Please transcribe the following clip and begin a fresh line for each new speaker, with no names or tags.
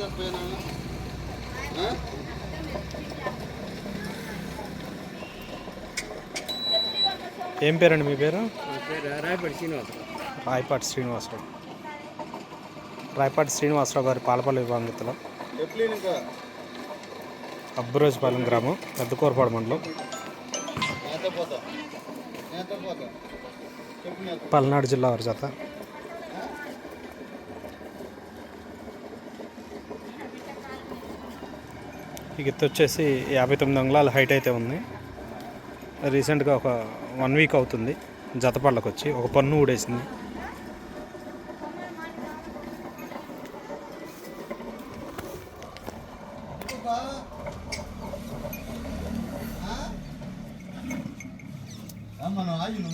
చనిపోయినా?
ఏం పేరండి మీ పేరు?
రాయపడి శ్రీనివాసరావు.
రాయపాటి శ్రీనివాసరావు. రాయపాటి శ్రీనివాసరావు గారి పాలపల్లి విభాగంలో అబ్బురోజుపాలెం గ్రామం పెద్దకూరపాడు మండలం.
నేత పోతా నేత పోతా చెప్పు నేత
పల్నాడు జిల్లా వారి జత. ఈ గిత్త వచ్చేసి యాభై తొమ్మిది అంగుళాల హైట్ అయితే ఉంది. రీసెంట్గా ఒక వన్ వీక్ అవుతుంది. జతపళ్ళకు వచ్చి ఒక పన్ను ఊడేసింది.
మనం ఆగిన